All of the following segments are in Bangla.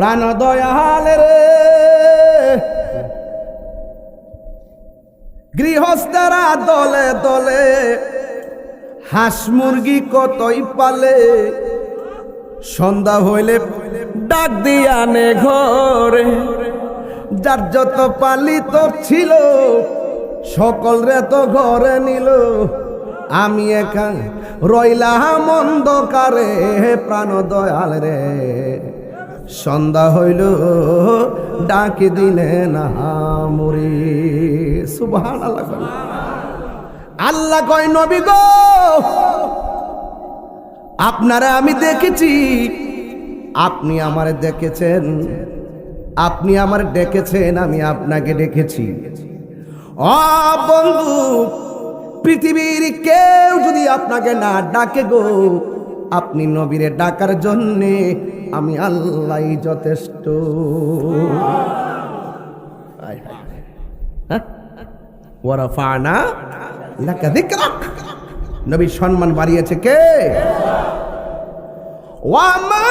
প্রাণ দয়াল রে। গৃহস্থরা দলে দলে হাঁস মুরগি কতই পালে। সন্ধ্যা হইলে ডাক দিয়া নে ঘরে। যার যত পালিত ছিল, সকল রে তো ঘরে নিল। আমি একা রইলাম অন্ধকারে প্রাণ দয়াল রে। সন্ধ্যা হইল, ডাকি দিলে না মুরি সুবহান আল্লাহ। আল্লাহ কয়, নবী গো, আপনারা আমি দেখেছি। আপনি আমার দেখেছেন, আপনি আমার ডেকেছেন, আমি আপনাকে ডেকেছি। ও বন্ধু, পৃথিবীর কেউ যদি আপনাকে না ডাকে গো, আপনি নবীরে ডাকার জন্যে আমি আল্লাহ যথেষ্ট। নবী হায়। নবীর সম্মান বাড়িয়েছে কে? আরসালনাকা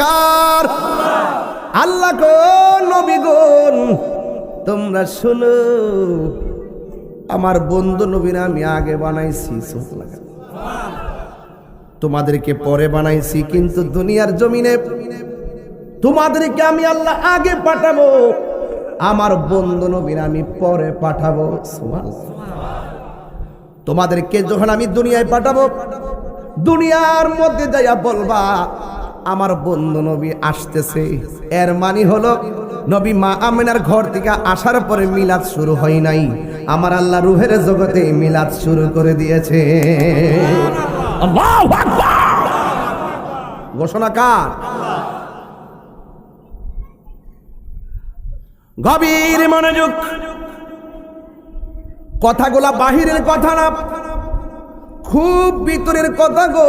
ঘোষণাকার আল্লাহ কোন নবী গুন তোমরা শুনো, আমার বন্ধু নবীরা আমি আগে বানাইছি তোমাদেরকে পরে বানাইছি, কিন্তু দুনিয়ার জমিনে তোমাদেরকে আমি আল্লাহ আগে পাঠাবো, আমার বন্ধু নবীরা আমি পরে পাঠাবো। তোমাদেরকে যখন আমি দুনিয়ায় পাঠাবো, দুনিয়ার মধ্যে যাইয়া বলবা আমার বন্ধু নবী আসতেছে। এর মানে হলো, নবী মা আমিনার ঘর থেকে আসার পরে মিলাদ শুরু হয় নাই। আমার আল্লাহ রুহের জগতে মিলাদ শুরু করে দিয়েছে। ঘোষণা কার? গভীর মনোযোগ। কথাগুলা বাহিরের কথা না, খুব ভিতরের কথা গো।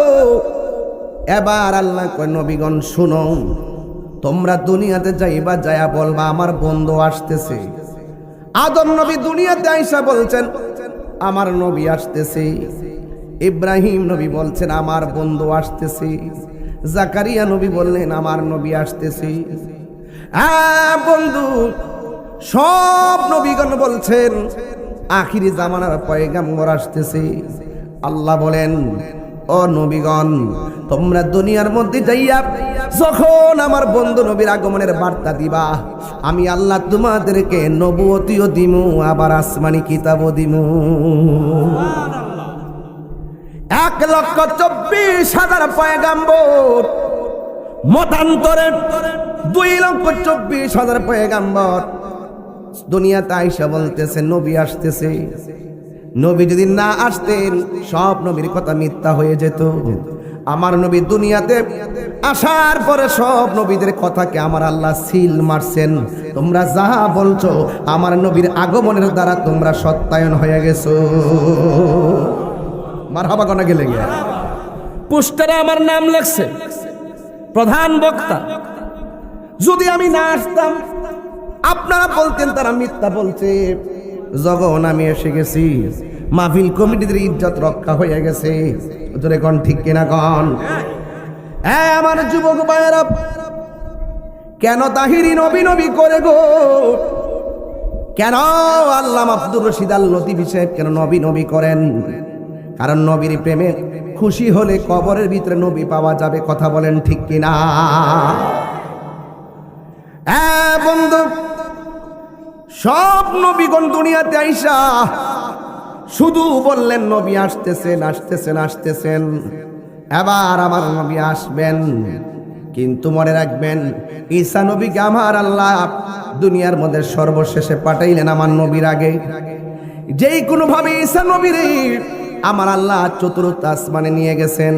এবার আল্লাহ কয়, নবীগণ, শুনো। তোমরা দুনিয়াতে যাইবা যায়া বলবা, আমার বন্ধু আসতেছে। আদম নবী দুনিয়াতে আইসা বলছেন, আমার নবী আসতেছে। ইব্রাহিম নবী বলছেন, আমার বন্ধু আসতেছে। জাকারিয়া নবী বললেন, আমার নবী আসতেছে। হ্যাঁ বন্ধু। সব নবীগণ বলছেন, আখিরি জামানার পয়গাম্বর আসতেছে। আল্লাহ বলেন ও নবীগণ, তোমরা দুনিয়ার মধ্যে যাইয়া যখন আমার বন্ধু নবীর আগমনের বার্তা দিবা, আমি আল্লাহ তোমাদেরকে নবুয়তিও দিমু, আবার আসমানি কিতাবও দিমু। এক লক্ষ চব্বিশ হাজার পয়গাম্বর মতান্তরে দুই লক্ষ চব্বিশ হাজার পয়গাম্বর। দুনিয়াতে আইসা বলতেছে, নবী আসতেছে। নবী যদি না আসতেন, সব নবীর কথা মিথ্যা হয়ে যেত। আমার নবী দুনিয়াতে আসার পরে সব নবীদের কথাকে আমার আল্লাহ সিল মারছেন। তোমরা যা বলছো, আমার নবীর আগমনের দ্বারা তোমরা সত্যায়ন হয়ে গেছো। মার হাবা গনা গেলে গিয়া। পোস্টারে আমার নাম লেখছে, প্রধান বক্তা। যদি আমি না আসতাম, আপনারা বলতেন তারা মিথ্যা বলছে। যখন আমি এসে গেছি। মাহফিল কমিটিদের ইজ্জত রক্ষা হয়ে গেছে। জোরে কন, ঠিক কিনা কন? হ্যাঁ আমার যুবক ভাইয়েরা, কেন তাহিরি নবী নবী করে গো? কেন আল্লাহ আব্দুর রশিদ আল লতিফ সাহেব কেন নবী নবী করেন? কারণ নবীর প্রেমে খুশি হলে কবরের ভিতরে নবী পাওয়া যাবে, কথা বলেন ঠিক কিনা হ্যাঁ বন্ধু সব নবীগণ দুনিয়াতে আইসা শুধু বললেন, নবী আসতেছেন আসতেছেন আসতেছেন। এবার আমার নবী আসবেন। কিন্তু মনে রাখবেন, ঈসা নবীকে আমার আল্লাহ দুনিয়ার মধ্যে সর্বশেষে পাঠাইলেন আমার নবীর আগে। যেই কোনো ভাবে ঈসা নবীর আমার আল্লাহ চতুর্থ আসমানে নিয়ে গেছেন।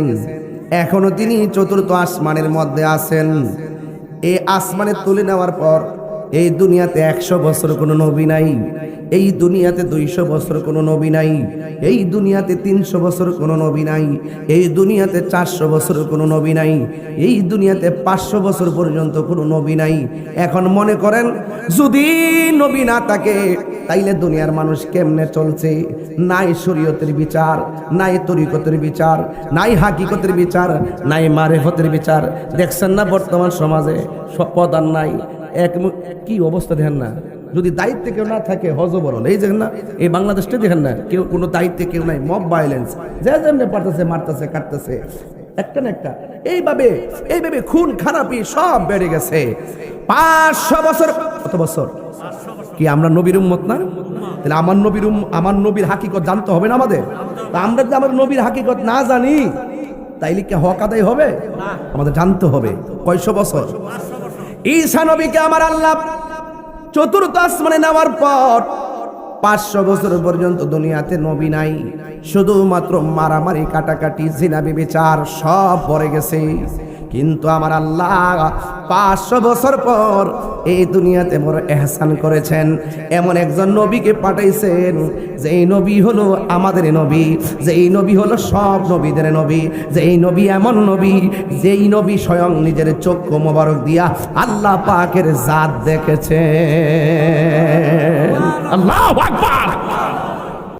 এখনও তিনি চতুর্থ আসমানের মধ্যে আছেন। এই আসমানে তুলে নেওয়ার পর এই দুনিয়াতে একশো বছর কোনো নবী নাই, এই দুনিয়াতে দুইশো বছর কোনো নবী নাই, এই দুনিয়াতে তিনশো বছর কোনো নবী নাই, এই দুনিয়াতে চারশো বছর কোনো নবী নাই, এই দুনিয়াতে পাঁচশো বছর পর্যন্ত কোনো নবী নাই। এখন মনে করেন, যদি নবী না থাকে, তাইলে দুনিয়ার মানুষ কেমনে চলছে? নাই শরীয়তের বিচার, নাই তরিকতের বিচার, নাই হাকিকতের বিচার, নাই মারেফতের বিচার। দেখছেন না বর্তমান সমাজে পদার নাই। এক কি অবস্থা দেখেন না? যদি দায়িত্বে কেউ না থাকে হজবরল এই দেখেন না? এই বাংলাদেশটা দেখেন না, কেউ কোনো দায়িত্বে কেউ নাই মব ভায়োলেন্স যে যেমনি পারতেছে, মারতেছে, কাটতেছে। একটা না একটা। এইভাবে এইভাবে খুন, খারাপি সব বেড়ে গেছে। পাঁচশো বছর, কত বছর? কি আমরা নবীর উম্মত না? তাহলে আমার নবীর আমার নবীর হাকিকত জানতে হবে না আমাদের? তা আমরা যদি আমার নবীর হাকিকত না জানি, তাইলে কি হক আদায় হবে? আমাদের জানতে হবে। কয়শো বছর? ঈসা নবীকে আমার আল্লাহ চতুর্থ আসমানে নেওয়ার পর পাঁচশো বছর পর্যন্ত দুনিয়াতে নবী নাই। শুধুমাত্র মারামারি, কাটাকাটি জিনাবি বিচার সব পরে গেছে। কিন্তু আমার আল্লাহ পাঁচশো বছর পর এই দুনিয়াতে বড় এহসান করেছেন। এমন একজন নবীকে পাঠাইছেন, যেই নবী হলো আমাদের নবী, যেই নবী হলো সব নবীদের নবী, যেই নবী এমন নবী, যেই নবী স্বয়ং নিজের চক্ষু মোবারক দিয়া আল্লাহ পাকের জাত দেখেছে আল্লাহ আকবার!